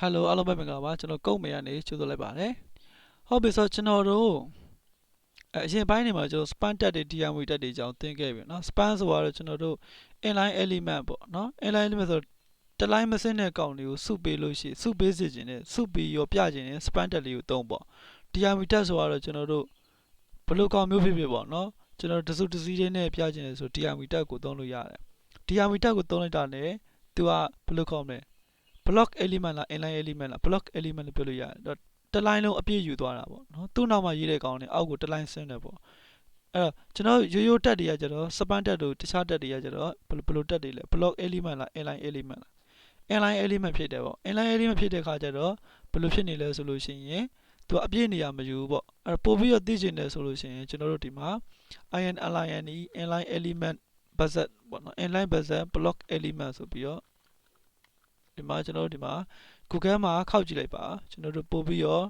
Hello အားလုံးပဲမင်္ဂလာပါကျွန်တော်ကုတ်မေကနေကြိုဆိုလိုက်ပါတယ်ဟုတ်ပြီဆိုတော့ကျွန်တော်တို့အဲအရင်ပိုင်းနေမှာကျွန်တော် span တက်တွေ DMV တက်တွေအကြောင်းသင်ခဲ့ပြီเนาะ span ဆိုတော့ကျွန်တော်တို့ inline element ပေါ့เนาะ inline element ဆိုတော့တလိုင်းမစင်းတဲ့ကောင်တွေကိုစုပေးလို့ရှိစုပေးစေခြင်းနဲ့စုပြီးရောပြခြင်းနဲ့ span တက်လေးကိုသုံးပေါ့ DMV တက်ဆိုတော့ကျွန်တော်တို့ဘယ်လိုကောင်မျိုးဖြစ်ဖြစ်ပေါ့เนาะကျွန်တော်တစုတစည်းလေးနဲ့ပြခြင်းနဲ့ဆို DMV တက်ကိုသုံးလို့ရတယ် DMV တက်ကိုသုံးလိုက်တာနဲ့သူကဘယ်လိုကောင်မလဲ block element လား inline element လား block element လို့ပြောလို့ရတယ်တော့တစ်လိုင်းလုံးအပြည့်ယူသွားတာပေါ့နော်သူ့နောက်မှာရေးတဲ့ကောင်နဲ့အောက်ကိုတစ်လိုင်းဆင်းတယ်ပေါ့အဲ့တော့ကျွန်တော်ရိုးရိုးတက်တွေကကျတော့ span တက်တို့တခြားတက်တွေကကျတော့ဘယ်လိုဘယ်လိုတက်တွေလဲ block element လား inline element လား inline element ဖြစ်တယ်ပေါ့ inline element ဖြစ်တဲ့ခါကျတော့ဘယ်လိုဖြစ်နေလဲဆိုလို့ရှိရင်သူကအပြည့်နေရမယူဘူးပေါ့အဲ့တော့ပို့ပြီးတော့သိချင်တယ်ဆိုလို့ရှိရင်ကျွန်တော်တို့ဒီမှာ in line inline element budget ပေါ့နော် inline budget block element ဆိုပြီးတော့ ဒီမှာကျွန်တော်တို့ဒီမှာ Google မှာခောက်ကြည့်လိုက်ပါကျွန်တော်တို့ပို့ပြီးတော့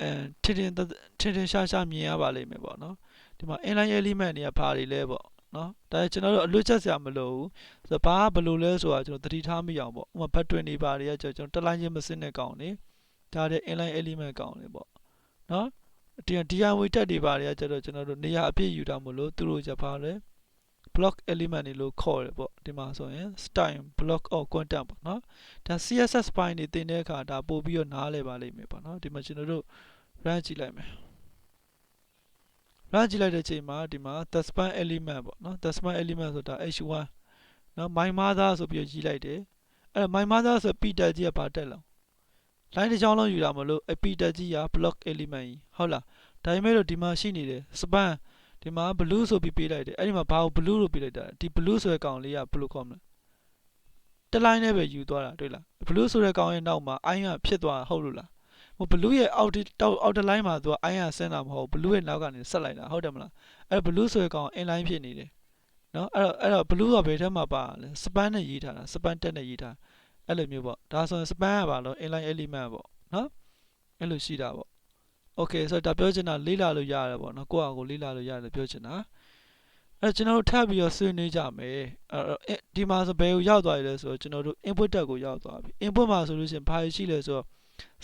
အဲထင်ထင်ထင်ထင်ရှားရှားမြင်ရပါလိမ့်မယ်ပေါ့နော်ဒီမှာ inline element တွေကဘာတွေလဲပေါ့နော်ဒါကျွန်တော်တို့အလွတ်ချက်စရာမလိုဘူးဆိုတော့ဘာဘယ်လိုလဲဆိုတာကျွန်တော်သတိထားမိအောင်ပေါ့ဥပမာ button တွေဘာတွေကကျွန်တော်တက်လိုင်းချင်းမစင်းတဲ့ကောင်တွေဒါတဲ့ inline element ကောင်တွေပေါ့နော်ဒီ DIY တက်တွေဘာတွေကကျတော့ကျွန်တော်တို့နေရာအပြည့်ယူတာမလို့သူတို့ကြပါလဲ block element တွေလို့ခေါ်တယ်ပေါ့ဒီမှာဆိုရင် style block of content ပေါ့နော်ဒါ css file တွေတင်တဲ့အခါဒါပို့ပြီးတော့နားလဲပါလိမ့်မယ်ပေါ့နော်ဒီမှာကျွန်တော်တို့ run ကြည့်လိုက်မယ် run ကြည့်လိုက်တဲ့အချိန်မှာဒီမှာ the span element ပေါ့နော် the span element ဆိုတာ h1 နော် my mother ဆိုပြီးရေးလိုက်တယ်အဲ့ my mother ဆို p တက်ကြီးကဘာတက်လောက် line တစ်ချောင်းလုံးယူတာမလို့ p တက်ကြီးက block element ကြီးဟုတ်လားဒါပေမဲ့လို့ဒီမှာရှိနေတယ် span ဒီမှာ blue ဆိုပြီးပေးလိုက်တယ်အဲ့ဒီမှာဘာကို blue လို့ပေးလိုက်တာဒီ blue ဆိုတဲ့ကောင်လေးကဘယ်လိုခေါ်မလဲတလိုင်းနဲ့ပဲယူသွားတာတွေ့လား blue ဆိုတဲ့ကောင်ရဲ့နောက်မှာ i ကဖြစ်သွားဟုတ်လို့လားဟို blue ရဲ့အောက်တောက်အောက်တလိုင်းမှာသူက i ကဆင်းတာမဟုတ် blue ရဲ့နောက်ကနေဆက်လိုက်တာဟုတ်တယ်မလားအဲ့ blue ဆိုတဲ့ကောင် inline ဖြစ်နေတယ်နော်အဲ့တော့အဲ့တော့ blue ကဘယ်ထဲမှာပါလဲ span နဲ့ရေးထားတာ span တက်နဲ့ရေးထားအဲ့လိုမျိုးပေါ့ဒါဆိုရင် span ကပါလို့ inline element ပေါ့နော်အဲ့လိုရှိတာပေါ့ okay ဆိုတော့ဒါပြောချင်တာလေးလာလို့ရတယ်ပေါ့နော်ကိုယ့်အကိုလေးလာလို့ရတယ်ပြောချင်တာအဲ့ကျွန်တော်တို့ထပ်ပြီးတော့ဆွေးနွေးကြမယ်အဲ့ဒီမှာဆိုဘယ်ကိုရောက်သွားရလဲဆိုတော့ကျွန်တော်တို့ input တက်ကိုရောက်သွားပြီ input မှာဆိုလို့ရှိရင်ဘာရှိလဲဆိုတော့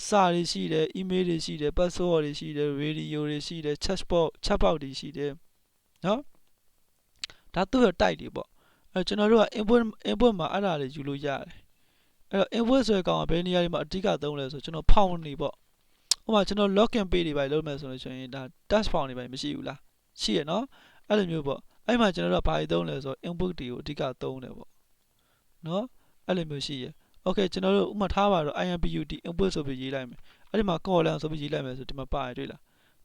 စာတွေရှိတယ် email တွေရှိတယ် password တွေရှိတယ် radio တွေရှိတယ် chatbot chatbot တွေရှိတယ်နော်ဒါသူ့ရဲ့ type တွေပေါ့အဲ့ကျွန်တော်တို့က input input မှာအဲ့ဒါတွေယူလို့ရတယ်အဲ့တော့ input ဆိုတဲ့ကောင်ကဘယ်နေရာတွေမှာအဓိကသုံးလဲဆိုကျွန်တော် found နေပေါ့ ဥပမာကျွန်တော် login page တွေပါလုပ်မယ်ဆိုလို့ရှိရင်ဒါ touch found တွေပါမရှိဘူးလားရှိရနော်အဲ့လိုမျိုးပေါ့အဲ့မှာကျွန်တော်တို့ကဘာတွေသုံးလဲဆိုတော့ input တွေကိုအဓိကသုံးတယ်ပေါ့နော်အဲ့လိုမျိုးရှိရ okay ကျွန်တော်တို့ဥပမာထားပါတော့ IMPUT input ဆိုပြီးရေးလိုက်မယ်အဲ့ဒီမှာ column ဆိုပြီးရေးလိုက်မယ်ဆိုဒီမှာပါတယ်တွေ့လား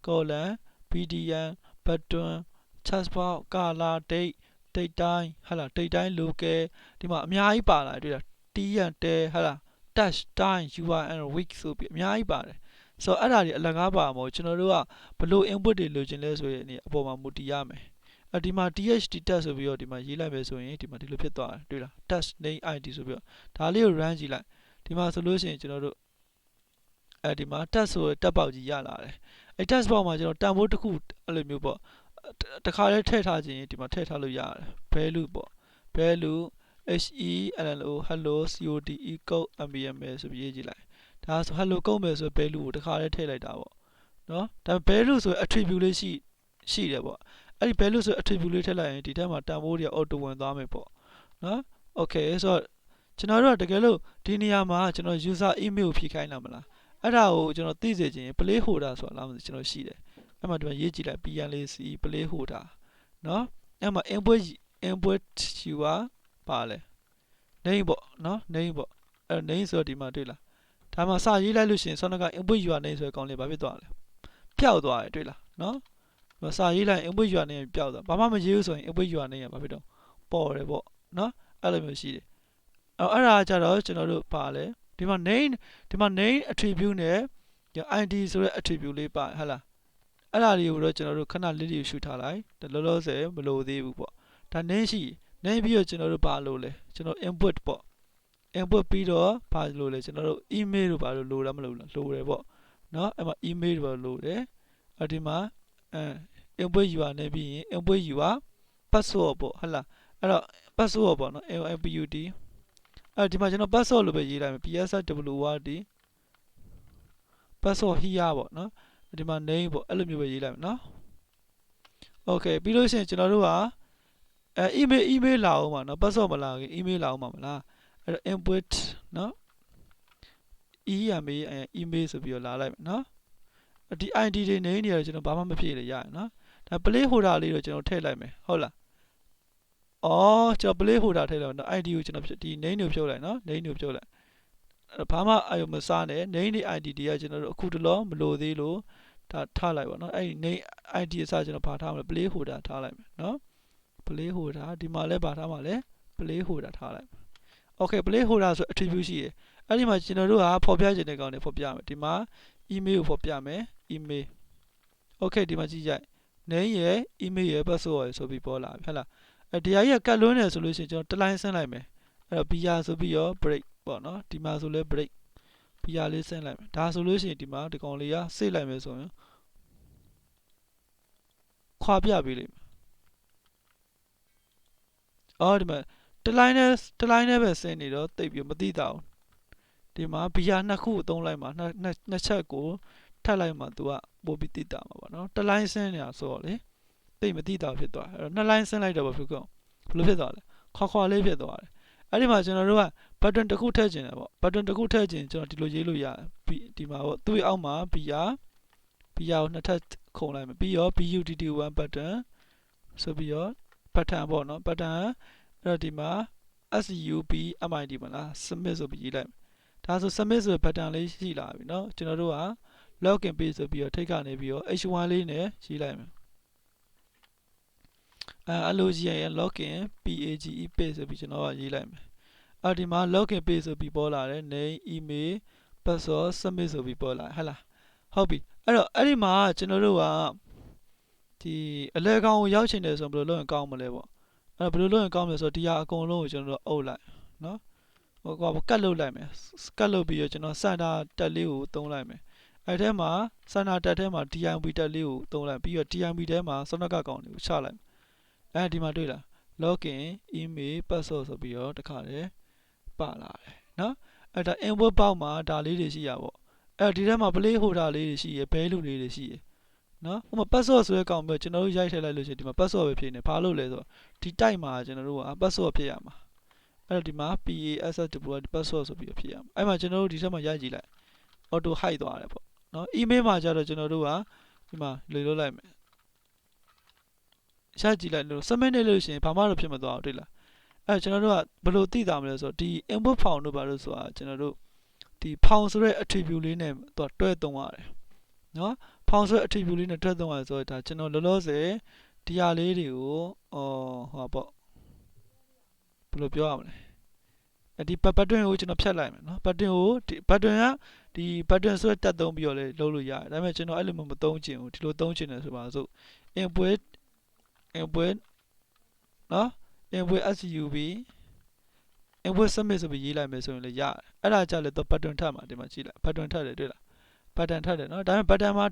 column bdn button chatbot color date date time ဟာလား date time local ဒီမှာအများကြီးပါလာတွေ့လား tn တဲဟာလား touch time url week ဆိုပြီးအများကြီးပါတယ် ဆိုတော့အဲ့ဒါတွေအလကားပါမို့ကျွန်တော်တို့ကဘလို့ input တွေလိုချင်လဲဆိုရင်အပေါ်မှာမူတည်ရမယ်အဒီမှာ tht test ဆိုပြီးတော့ဒီမှာရေးလိုက်ပဲဆိုရင်ဒီမှာဒီလိုဖြစ်သွားတယ်တွေ့လား test name id ဆိုပြီးတော့ဒါလေးကို run ကြည့်လိုက်ဒီမှာဆိုလို့ရှိရင်ကျွန်တော်တို့အဲဒီမှာ test ဆိုတဲ့တက်ပေါက်ကြီးရလာတယ်အဲ test ပေါက်မှာကျွန်တော်တန်ဖိုးတစ်ခုအဲ့လိုမျိုးပေါ့တခါလေးထည့်ထားခြင်းဒီမှာထည့်ထားလို့ရတယ် value ပေါ့ value hello hello code code mbml ဆိုပြီးရေးကြည့်လိုက် ဒါဆို hello ကုတ်မယ်ဆို value ကိုတခါလေးထည့်လိုက်တာပေါ့နော်ဒါ value ဆို attribute လေးရှိရှိတယ်ပေါ့အဲ့ဒီ value ဆို attribute လေးထည့်လိုက်ရင်ဒီထဲမှာတန်ဖိုးတွေ auto ဝင်သွားမယ်ပေါ့နော် okay ဆိုတော့ကျွန်တော်တို့ကတကယ်လို့ဒီနေရာမှာကျွန်တော် user email ကိုဖြည့်ခိုင်းလာမလားအဲ့ဒါကိုကျွန်တော်သိစေချင် play holder ဆိုတာလားမသိကျွန်တော်ရှိတယ်အဲ့မှာဒီမှာရေးကြည့်လိုက် plc play holder နော်အဲ့မှာ input input user ပါလဲ name ပေါ့နော် name ပေါ့အဲ့ name ဆိုတော့ဒီမှာတွေ့လား ဒါမှစာရေးလိုက်လို့ရှိရင်ဆောင်းက input user name ဆိုတဲ့ကောင်လေးဘာဖြစ်သွားလဲပျောက်သွားတယ်တွေ့လားနော်စာရေးလိုက် input user name ပျောက်သွားဘာမှမရေးဘူးဆိုရင် input user name ကဘာဖြစ်တော့ပေါ်တယ်ပေါ့နော်အဲ့လိုမျိုးရှိတယ်အဲ့အဲ့ဒါကြတော့ကျွန်တော်တို့ပါလဲဒီမှာ name ဒီမှာ name attribute နဲ့ id ဆိုတဲ့ attribute လေးပါဟဟလားအဲ့ဒါတွေကိုတော့ကျွန်တော်တို့ခဏလေးလေးရှုထားလိုက်ဒါလောလောဆယ်မလိုသေးဘူးပေါ့ဒါ name ရှိ name ပြီးတော့ကျွန်တော်တို့ပါလို့လဲကျွန်တော် input ပေါ့ input ပြီးတော့ဘာလို့လဲကျွန်တော်တို့ email တို့ဘာလို့လိုလားမလိုလားလိုတယ်ပေါ့နော်အဲ့မှာ email တို့ဘာလို့လိုတယ်အဲ့ဒီမှာအဲ input user နဲ့ပြီးရင် input user password ပေါ့ဟုတ်လားအဲ့တော့ password ပေါ့နော် LMPUD အဲ့ဒီမှာကျွန်တော် password လို့ပဲရေးလိုက်မယ် PSWRD password here ပေါ့နော်ဒီမှာ name ပေါ့အဲ့လိုမျိုးပဲရေးလိုက်မယ်နော် okay ပြီးလို့ရှိရင်ကျွန်တော်တို့ကအဲ email email လာအောင်ပါနော် password မလာခင် email လာအောင်ပါမလား အဲ့တော့ input နော် email email ဆိုပြီးတော့လာလိုက်မယ်နော်ဒီ ID တွေနေနေတော့ကျွန်တော်ဘာမှမဖြည့်လေရရနော်ဒါ play holder လေးတော့ကျွန်တော်ထည့်လိုက်မယ်ဟုတ်လားအော်ကျွန်တော် play holder ထည့်လိုက်တော့ ID ကိုကျွန်တော်ဒီ name ကိုဖြုတ်လိုက်နော် name ကိုဖြုတ်လိုက်အဲ့ဘာမှအယုံမစားနဲ့ name တွေ ID တွေကကျွန်တော်တို့အခုတလောမလို့သေးလို့ဒါထားလိုက်ပါနော်အဲ့ဒီ name ID အစားကျွန်တော်ဘာထားမလဲ play holder ထားလိုက်မယ်နော် play holder ဒီမှာလည်းဘာထားမှာလဲ play holder ထားလိုက်မယ် okay play holder ဆို attribute ရှိတယ်အဲ့ဒီမှာကျွန်တော်တို့ကဖော်ပြခြင်းတဲ့ကောင်တွေဖော်ပြမယ်ဒီမှာ email ကိုဖော်ပြမယ် email okay ဒီမှာကြည့်ကြိုက် name ရယ် email ရယ် password ရယ်ဆိုပြီးပေါ်လာပြီဟုတ်လားအဲတရားကြီးကကတ်လွန်းနေဆိုလို့ရှိရင်ကျွန်တော်တစ်လိုင်းဆင်းလိုက်မယ်အဲ့တော့ br ဆိုပြီးရော break ပေါ့နော်ဒီမှာဆိုလဲ break br လေးဆင်းလိုက်မယ်ဒါဆိုလို့ရှိရင်ဒီမှာဒီကောင်လေးကစိတ်လိုက်မယ်ဆိုရင်ခွာပြပေးလိမ့်မယ်အော်ဒီမှာ တစ်လိုင်းနဲ့တစ်လိုင်းနဲ့ပဲဆင်းနေတော့တိတ်ပြီးမသိတာဘူးဒီမှာ br နှစ်ခုသုံးလိုက်မှာနှစ်နှစ်နှစ်ချက်ကိုထပ်လိုက်မှာ तू ကပို့ပြီးသိတာမှာပေါ့နော်တစ်လိုင်းဆင်းနေတာဆိုတော့လေတိတ်မသိတာဖြစ်သွားအဲ့တော့နှစ်လိုင်းဆင်းလိုက်တော့ဘာဖြစ်ကောဘယ်လိုဖြစ်သွားလဲခွာခွာလေးဖြစ်သွားတယ်အဲ့ဒီမှာကျွန်တော်တို့က button တစ်ခုထည့်ခြင်းတယ်ပေါ့ button တစ်ခုထည့်ခြင်းကျွန်တော်ဒီလိုရေးလို့ရတယ်ပြီးဒီမှာပေါ့သူ့ရဲ့အောက်မှာ br br ကိုနှစ်ထပ်ခုံလိုက်မယ်ပြီးရော butt1 button ဆိုပြီးရော pattern ပေါ့နော် pattern အဲ့တော့ဒီမှာ sub mid မလား submit ဆိုပြီးရေးလိုက်မယ်ဒါဆို submit ဆိုတဲ့ pattern လေးရှိလာပြီเนาะကျွန်တော်တို့က login page ဆိုပြီးတော့ထိတ်ကနေပြီးတော့ h1 လေးနဲ့ရေးလိုက်မယ်အဲအဲ့လိုကြီးရင် login page page ဆိုပြီးကျွန်တော်ကရေးလိုက်မယ်အဲ့ဒီမှာ login page ဆိုပြီးပေါ်လာတယ် name email password submit ဆိုပြီးပေါ်လာဟဟလားဟုတ်ပြီအဲ့တော့အဲ့ဒီမှာကျွန်တော်တို့ကဒီအလဲကောင်ကိုရောက်ချင်တယ်ဆိုရင်ဘယ်လိုလုပ်ရင်ကောင်းမလဲပေါ့ အဲ့တော့ဘယ်လိုလုပ်ရင်ကောင်းမလဲဆိုတော့ဒီဟာအကုန်လုံးကိုကျွန်တော်တို့အုပ်လိုက်နော်ဟိုကကတ်လုပ်လိုက်မယ်ကတ်လုပ်ပြီးတော့ကျွန်တော်စန်တာတက်လေးကိုသုံးလိုက်မယ်အဲ့ထဲမှာစန်တာတက်ထဲမှာ DIMB တက်လေးကိုသုံးလိုက်ပြီးတော့ DIMB ထဲမှာစနကကောင်တွေကိုချလိုက်အဲဒီမှာတွေ့လား login email password ဆိုပြီးတော့တခါလေပါလာတယ်နော်အဲ့ဒါ input box မှာဒါလေးတွေရှိရပေါ့အဲ့ဒီထဲမှာ play holder လေးတွေရှိရ value လေးတွေရှိရ နော်ဥပမာ password ဆိုတဲ့ကောင်မျိုးကျွန်တော်တို့ရိုက်ထည့်လိုက်လို့ရှိရင်ဒီမှာ password ပဲဖြစ်နေဘာလို့လဲဆိုတော့ဒီ type မှာကျွန်တော်တို့က password ဖြစ်ရမှာအဲ့တော့ဒီမှာ password password ဆိုပြီးတော့ဖြစ်ရမှာအဲ့မှာကျွန်တော်တို့ဒီထဲမှာရိုက်ကြည့်လိုက် auto hide သွားတယ်ပေါ့နော် email မှာကျတော့ကျွန်တော်တို့ကဒီမှာလေလို့လိုက်မယ်ရှာကြည့်လိုက်လို့ submit နေလို့ရှိရင်ဘာမှတော့ဖြစ်မသွားဘူးတွေ့လားအဲကျွန်တော်တို့ကဘယ်လိုသိတာမလဲဆိုတော့ဒီ input form တို့ဘာလို့ဆိုတာကျွန်တော်တို့ဒီ form ဆိုတဲ့ attribute လေးနဲ့တော့တွဲသုံးရတယ်နော် form ဆိုတဲ့ attribute လေးနဲ့တွဲသုံးရတယ်ဆိုတော့ဒါကျွန်တော်လောလောဆယ်ဒီဟာလေးတွေကိုအော်ဟောပေါ့ဘယ်လိုပြောရမလဲဒီ button ကိုကျွန်တော်ဖြတ်လိုက်မယ်နော် button ကိုဒီ button ကဒီ button ဆိုတဲ့တက်သုံးပြီးတော့လေလုပ်လို့ရတယ်ဒါပေမဲ့ကျွန်တော်အဲ့လိုမျိုးမသုံးချင်ဘူးဒီလိုသုံးချင်တယ်ဆိုပါစို့ input input နော် input sub input submit ဆိုပြီးရေးလိုက်မယ်ဆိုရင်လည်းရတယ်အဲ့ဒါကြလည်းတော့ button ထပ်မှာဒီမှာကြည့်လိုက် button ထပ်တယ်တွေ့လား button ထပ်တယ်နော်ဒါပေမဲ့ button မှာ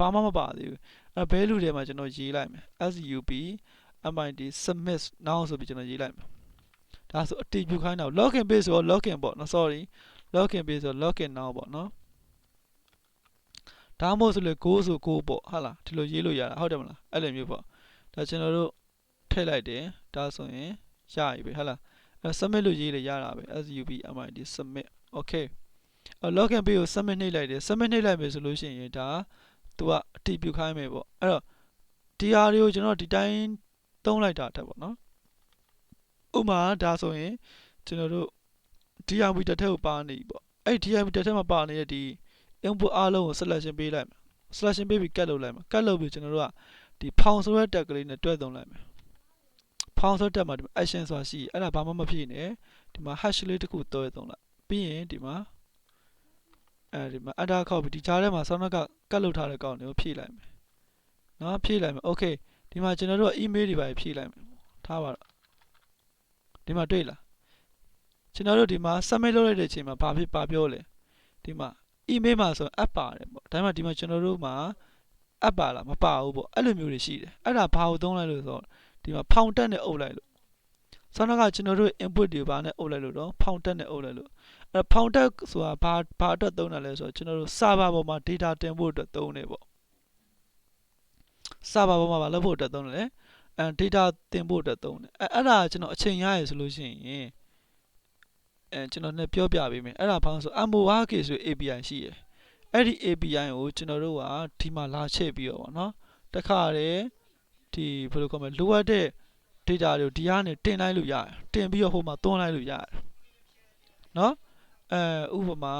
ဘာမှမပါသေးဘူးအဲ့ value တွေမှာကျွန်တော်ရေးလိုက်မယ် sub mid submit now ဆိုပြီးကျွန်တော်ရေးလိုက်မယ်ဒါဆိုအတည်ပြုခိုင်းတာ login page ဆိုတော့ login ပေါ့နော် sorry login page ဆိုတော့ login now ပေါ့နော်ဒါမှမဟုတ်ဆိုလေ go ဆို go ပေါ့ဟာလားဒီလိုရေးလို့ရတာဟုတ်တယ်မလားအဲ့လိုမျိုးပေါ့ဒါကျွန်တော်တို့ထည့်လိုက်တယ်ဒါဆိုရင်ရပြီပဲဟုတ်လားအဲ submit လို့ရေးလေရတာပဲ sub mid submit okay အ login page ကို submit နှိပ်လိုက်တယ် submit နှိပ်လိုက်မယ်ဆိုလို့ရှိရင်ဒါ သူကအတည်ပြုခိုင်းမယ်ပေါ့အဲ့တော့ဒီဟာတွေကိုကျွန်တော်ဒီတိုင်းသုံးလိုက်တာတက်ပေါ့နော်ဥမာဒါဆိုရင်ကျွန်တော်တို့ DRV တက်ထဲကိုပါနေပြီပေါ့အဲ့ DRV တက်ထဲမှာပါနေတဲ့ဒီ input အားလုံးကို selection ပေးလိုက်မယ် selection ပေးပြီး cut လုပ်လိုက်မယ် cut လုပ်ပြီးကျွန်တော်တို့ကဒီ found ဆိုတဲ့ tag ကလေးနဲ့တွဲသုံးလိုက်မယ် found ဆိုတဲ့ tag မှာဒီမှာ action ဆိုတာရှိအဲ့ဒါဘာမှမဖြစ်နေဒီမှာ hash လေးတစ်ခုတွဲသုံးလိုက်ပြီးရင်ဒီမှာ အဲဒီမှာ adder ခောက်ပြီးဒီကြားထဲမှာဆောင်းက cut လုပ်ထားတဲ့ကောင်တွေကိုဖြည့်လိုက်မယ်နော်ဖြည့်လိုက်မယ် okay ဒီမှာကျွန်တော်တို့က email တွေပါဖြည့်လိုက်မယ်ထားပါတော့ဒီမှာတွေ့လားကျွန်တော်တို့ဒီမှာ submit လုပ်လိုက်တဲ့အချိန်မှာဘာဖြစ်ပါပြောလဲဒီမှာ email မှာဆို app ပါတယ်ပေါ့ဒါပေမဲ့ဒီမှာကျွန်တော်တို့မှာ app ပါလားမပါဘူးပေါ့အဲ့လိုမျိုးတွေရှိတယ်အဲ့ဒါဘာကိုသုံးလိုက်လို့ဆိုတော့ဒီမှာ found တက်နဲ့အုပ်လိုက်လို့ဆောင်းကကျွန်တော်တို့ input တွေဘာနဲ့အုပ်လိုက်လို့တော့ found တက်နဲ့အုပ်လိုက်လို့အဲ ဖောင်တက်ဆိုတာဘာဘာအတွက်သုံးတယ်လဲဆိုတော့ကျွန်တော်တို့ server ပေါ်မှာ data တင်ဖို့အတွက်သုံးတယ်ပေါ့ server ပေါ်မှာမလုပ်ဖို့အတွက်သုံးတယ်လေအဲ data တင်ဖို့အတွက်သုံးတယ်အဲအဲ့ဒါကျွန်တော်အချိန်ရရဆိုလို့ရှိရင်အဲကျွန်တော်လည်းပြောပြပေးမယ်အဲ့ဒါဘာလို့ဆို MORK ဆို API ရှိရယ်အဲ့ဒီ API ကိုကျွန်တော်တို့ကဒီမှာလာချဲ့ပြီးတော့ပေါ့နော်တခါတည်းဒီဘယ်လိုခေါ်မလဲလိုအပ်တဲ့ data တွေကိုဒီကနေတင်လိုက်လို့ရတယ်တင်ပြီးတော့ဟိုမှာသွင်းလိုက်လို့ရတယ်နော် အဲဥပမာ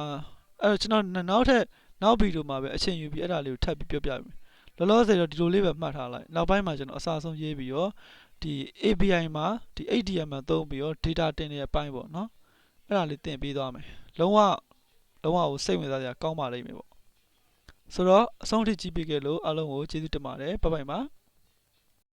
အဲကျွန်တော်နောက်ထပ်နောက်ဗီဒီယိုမှာပဲအချိန်ယူပြီးအဲ့ဒါလေးကိုထပ်ပြီးပြောပြပေးမယ်လောလောဆယ်တော့ဒီလိုလေးပဲမှတ်ထားလိုက်နောက်ပိုင်းမှာကျွန်တော်အစားဆုံးရေးပြီးတော့ဒီ API မှာဒီ ADM မှာသုံးပြီးတော့ data တင်နေတဲ့အပိုင်းပေါ့နော်အဲ့ဒါလေးတင်ပေးသွားမယ်လုံးဝလုံးဝကိုစိတ်ဝင်စားစရာကောင်းပါလိမ့်မယ်ပေါ့ဆိုတော့အဆုံးထိကြည့်ပေးခဲ့လို့အားလုံးကိုကျေးဇူးတင်ပါတယ်ဘိုင်ဘိုင်ပါ